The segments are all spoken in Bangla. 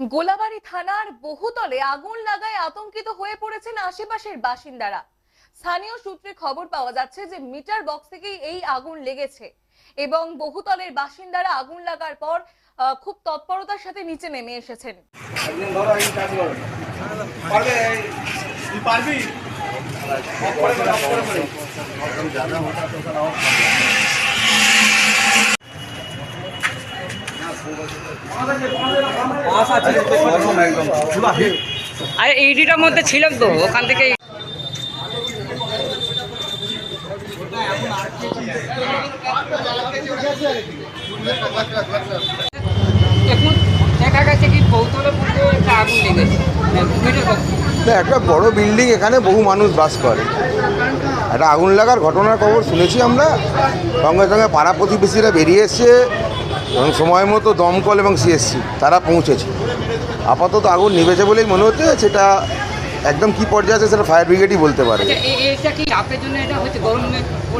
গোলাবাড়ি থানার বহুতলে আগুন লাগায় আতঙ্কিত হয়ে পড়েছেন আশেপাশের বাসিন্দারা। স্থানীয় সূত্রে খবর পাওয়া যাচ্ছে যে মিটার বক্স থেকেই এই আগুন লেগেছে এবং বহুতলের বাসিন্দারা আগুন লাগার পর আহ, খুব তৎপরতার সাথে নিচে নেমে এসেছেন। একদিন ধরো এই কাজ করো পারবে এই- তুই পারবি অফ করে করে, অফ করে আরে এইডিটার মধ্যে ছিলাম তো ওখান থেকে এখন দেখা গেছে কি কৌতলে একটা আগুন লেগেছে। মিটার বক্স না, একটা বড় বিল্ডিং এখানে বহু মানুষ বাস করে। একটা আগুন লাগার ঘটনার খবর শুনেছি আমরা। সঙ্গে সঙ্গে পাড়া প্রতিবেশীরা বেরিয়ে এসছে এবং সময় মতো দমকল এবং সিএসসি তারা পৌঁছেছে। আপাতত আগুন নিভেছে বলেই মনে হচ্ছে সেটা একদম কি পর্যায়ে আছে সেটা ফায়ার ব্রিগেডই বলতে পারে। আচ্ছা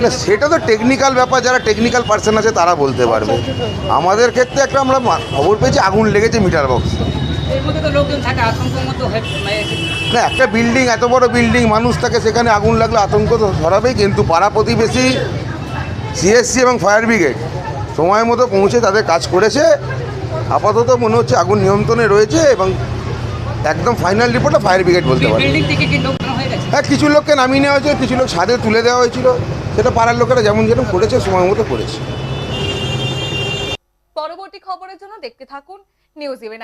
না সেটা তো টেকনিক্যাল ব্যাপার যারা টেকনিক্যাল পার্সন আছে তারা বলতে পারবে। আমাদের ক্ষেত্রে একটা আমরা খবর পেয়েছি আগুন লেগেছে মিটার বক্স মানে না একটা বিল্ডিং এত বড় বিল্ডিং মানুষ থাকে সেখানে আগুন লাগলে আতঙ্ক তো ধরাবেই কিন্তু পাড়া প্রতিবেশী সিএসসি এবং ফায়ার ব্রিগেড সময় মতো পৌঁছে তাদের কাজ করেছে। আপাতত মনে হচ্ছে আগুন নিয়ন্ত্রণে রয়েছে এবং একদম ফাইনাল রিপোর্টটা ফায়ার ব্রিগেড বলতে পারে। হয়ে হ্যাঁ কিছু লোককে নামিয়ে নেওয়া হয়েছে কিছু লোক ছাদে তুলে দেওয়া হয়েছিল। সেটা পাড়ার লোকেরা যেমন যেরকম করেছে সময় মতো করেছে। পরবর্তী খবরের জন্য দেখতে থাকুন নিউজ ইভেন